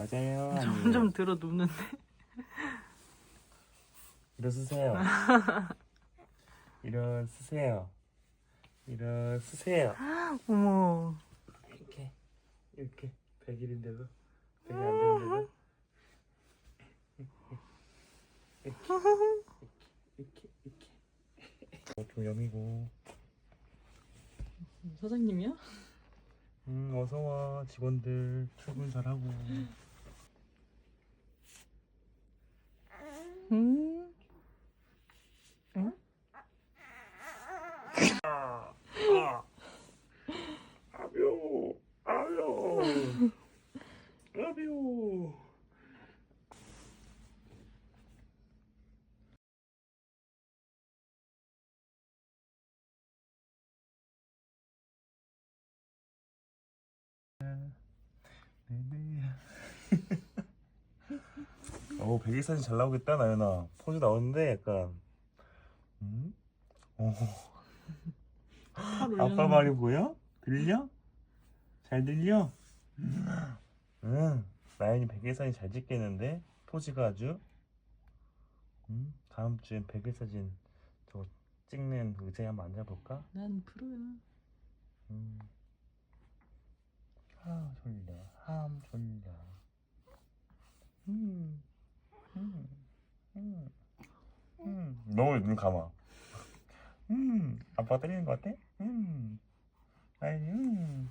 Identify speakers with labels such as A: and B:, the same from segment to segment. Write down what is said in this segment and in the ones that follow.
A: 맞아요.
B: 점점 들어 눕는데.
A: 일어서세요. 일어서세요. 일어서세요.
B: 어머.
A: 이렇게 이렇게 100일인데도 100일 안 됐는데도 이렇게 이렇게 이렇게 어, 좀 여미고
B: 사장님이야?
A: 음 어서와 직원들 출근 잘하고
B: 음.
A: 아뷰 아뷰 아뷰 네네 오 백일 사진 잘 나오겠다 나연아 포즈 나오는데 약간 음? 오.
B: 팔
A: 아빠. 말이 뭐야? 들려? 잘 들려? 응 나연이 백일 사진 잘 찍겠는데 포즈가 아주 음, 다음 주엔 백일 사진 저거 찍는 의자에 한번 앉아볼까?
B: 난 프로야.
A: 음. 아 졸려 함 졸려 음. 음. 음. 음. 너무 눈 감아 음. 아빠가 때리는 것 같아? 음. 아이 음.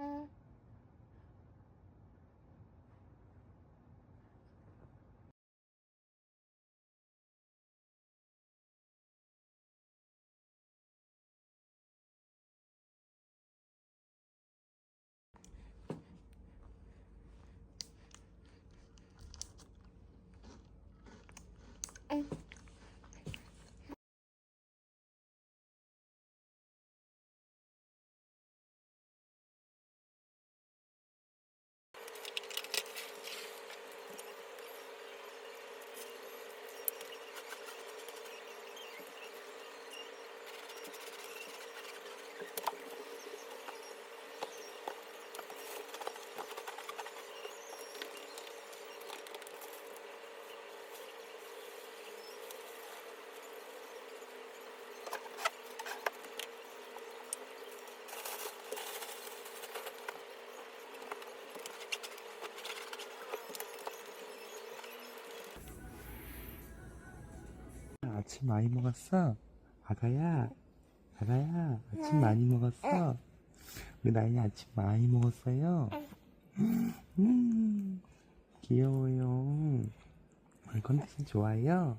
A: uh 아침 많이 먹었어? 아가야, 아가야, 아침 많이 먹었어? 우리 나인이 아침 많이 먹었어요? 음, 귀여워요. 오늘 컨디션 좋아요?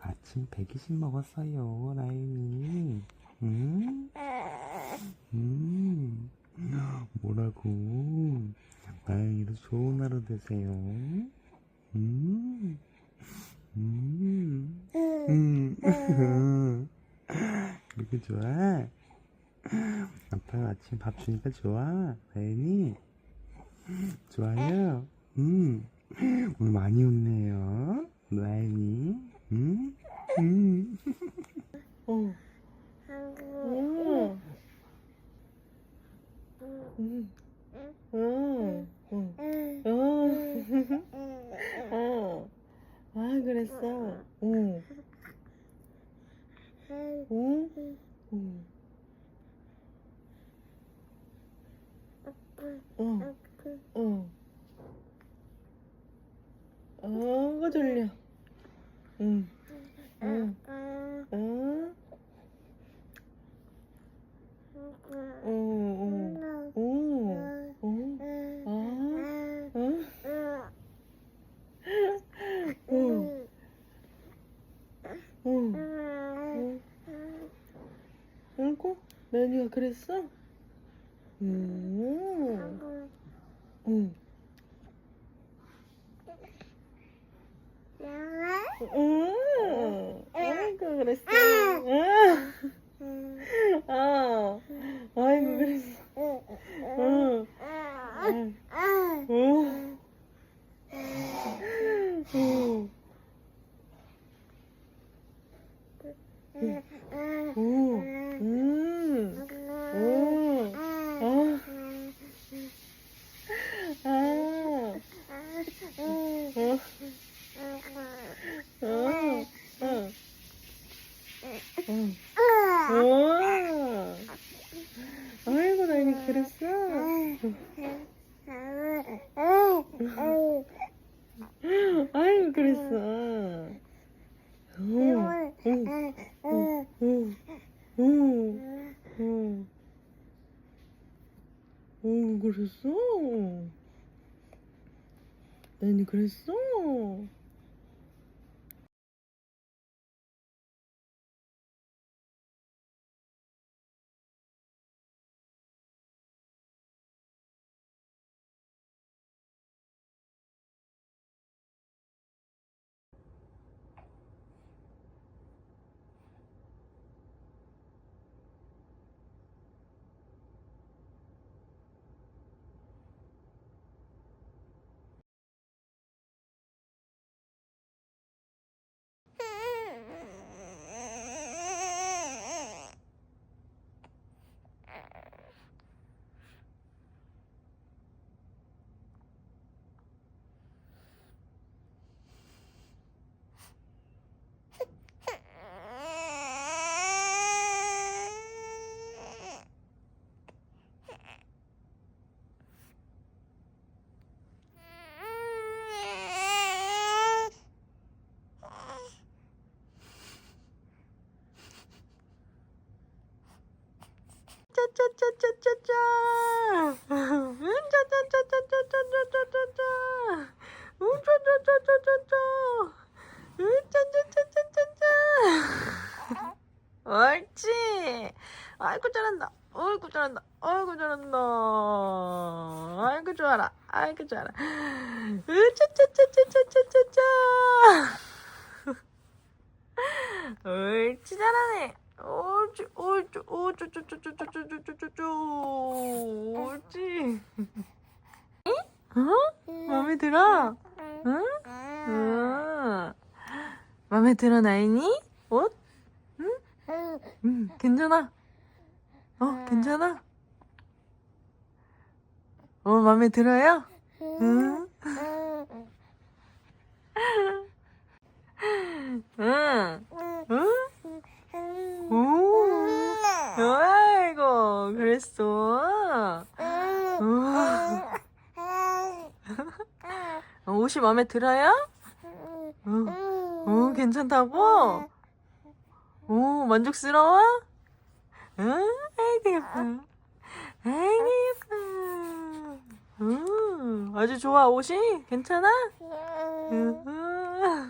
A: 아침 120 먹었어요, 나인이. 음? 음, 뭐라고? 나인이도 좋은 하루 되세요. 음. 음. 음. 이렇게 좋아? 아빠가 아침 밥 주니까 좋아 라연이 좋아요 음 오늘 많이 웃네요 라연이 음? 음.
B: 어. 어. 음. 어. 어. 어. 어. 아, 그랬어. 어. 어. 어. 어. 어. 어, 졸려. 응. 응. виразить. 응. 응. 응. 응. 응. 응, 그랬어? 나연이 그랬어? 짜짜짜짜짜짜. 짜짜짜짜짜짜짜짜짜. 우짜짜짜짜짜짜. 우짜짜짜짜짜짜. 옳지. 아이고 잘한다. 아이고 잘한다. 아이고 잘한다. 아이고 좋아라. 아이고 좋아라. 으짜짜짜짜짜짜짜. 옳지 잘하네. 옳지, 옳지, 옳지, 옳지, 옳지, 옳지, 옳지, 옳지. 어? 마음에 들어? 응? 응. 마음에 들어, 나인이? 옷? 응? 응, 괜찮아. 어, 괜찮아? 어, 마음에 들어요? 응? 응? 응? 우와. 어, 옷이 마음에 들어요? 어, 어, 괜찮다고? 오, 만족스러워? 응? 아이고. 아이고, 예뻐. 음, 아주 좋아, 옷이? 괜찮아? 응. 음.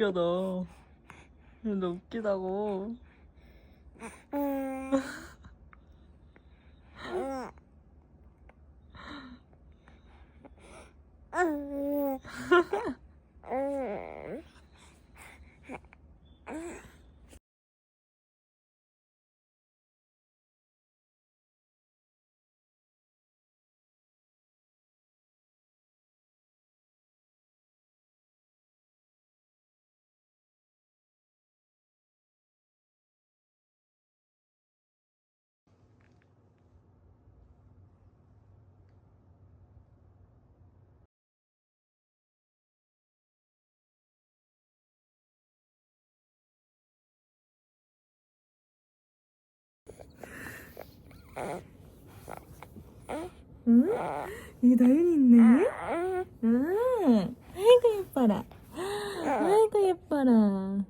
B: 웃겨 너. 너 웃기다고. 응? 여기 다윤이 있네? 아, 아이고 예뻐라. 아이고 예뻐라.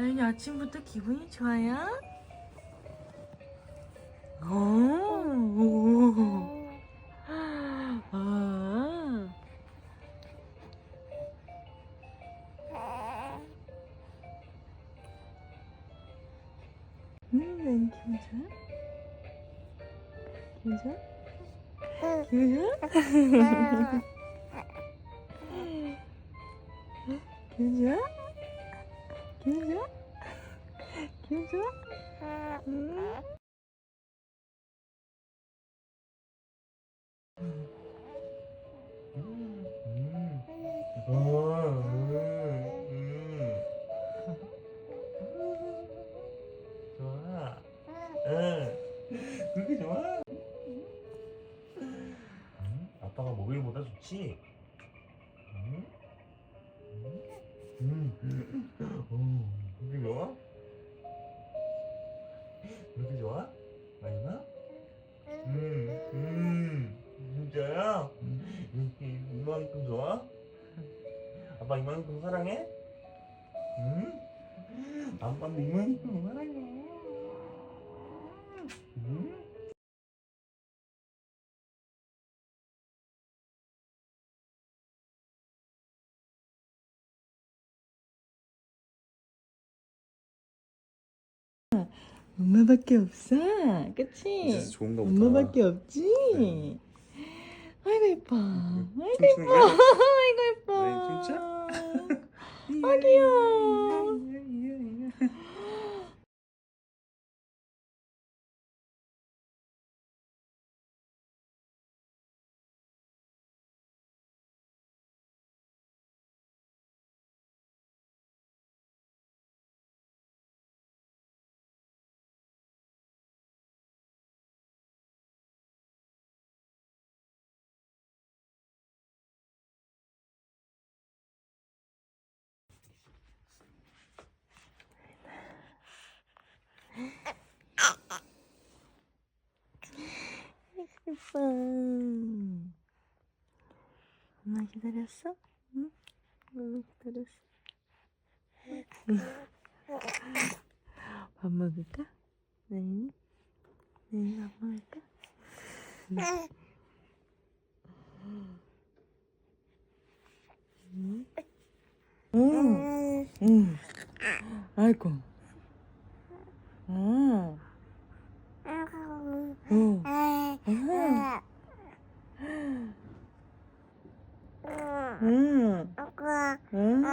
B: 나연이 아침부터 기분이 좋아요? 오, 오. 아. 음, 난 기분 좋아? 기분 좋아? 기분 좋아? 기분 좋아? 기분 좋아? 기분 좋아?
A: 그렇게 좋아? 마이나? 음, 음, 진짜야? 이렇게 이만큼 좋아? 아빠 이만큼 사랑해? 응? 아빠도 이만큼 사랑해. 응?
B: 엄마밖에 없어, 그치?
A: 진짜 좋은가 보다.
B: 엄마밖에 없지?
A: 네.
B: 아이고 예뻐, 아이고
A: 춤추는
B: 예뻐? 아이고 예뻐.
A: 네, 춤춰?
B: 아 귀여워. 예뻐. 엄마 기다렸어? 응? 엄마 기다렸어. 밥 먹을까? 나인이? 나인이 밥 먹을까? 응? 응. 응. 아이고. 어. 어. 응. 응. 응.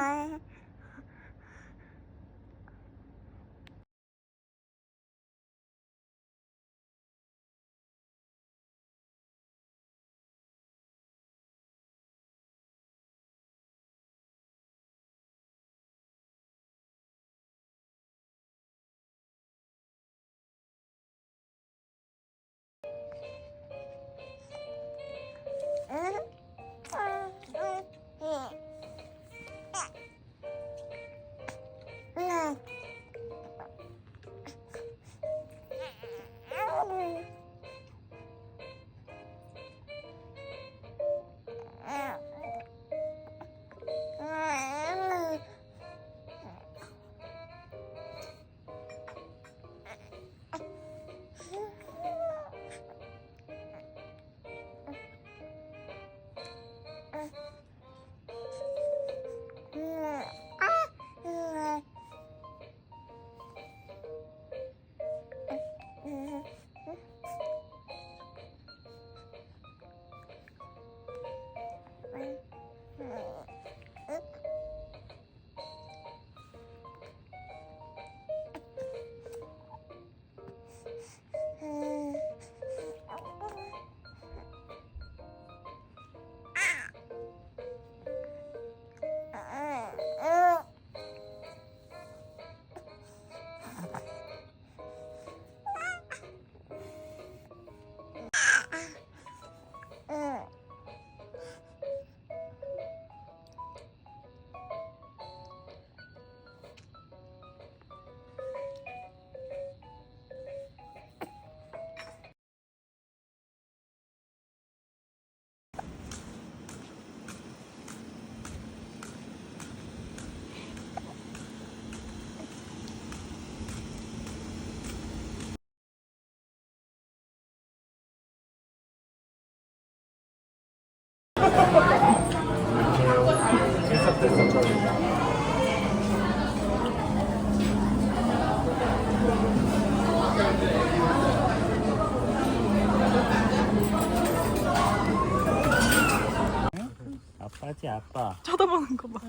A: 아빠지 아빠.
B: 쳐다보는 거 봐.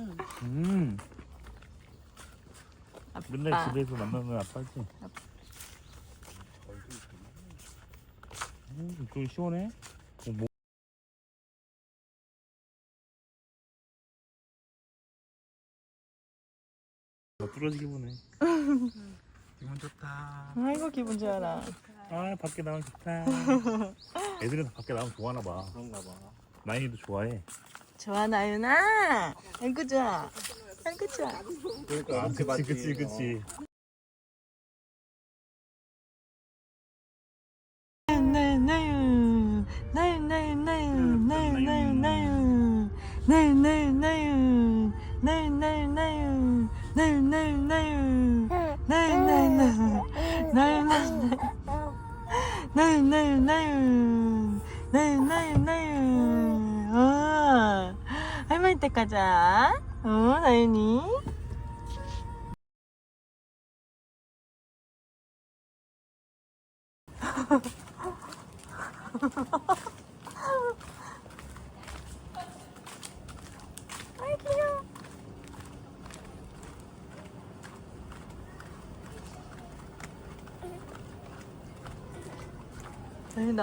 A: 음.
B: 아빠.
A: 맨날 집에서 만나는 아빠지. 음, 좀 시원해. 뭐 뚫어지기 보네.
C: 기분 좋다.
B: 아이고 기분 좋아라.
A: 아 밖에 나가면 좋다. 애들은 다 밖에 나가면 좋아하나 봐.
C: 그런가 봐.
A: 나인이도 좋아해.
B: 좋아 나윤아. 아이고 좋아. 아이고 좋아.
C: 그러니까
A: 아, 그치 그치 그치.
B: 나윤 나윤 나윤 나윤 나윤 나윤 나윤 나윤 나윤 나윤 나윤 나윤 어 할머니 댁 가자 어 나윤이 아이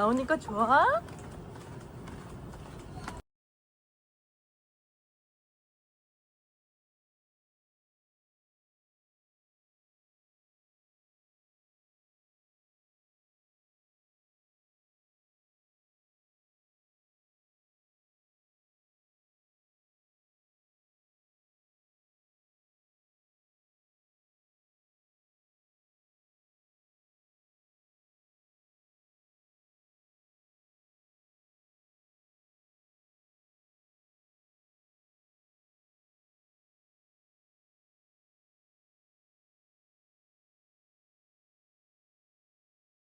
B: 나오니까 좋아?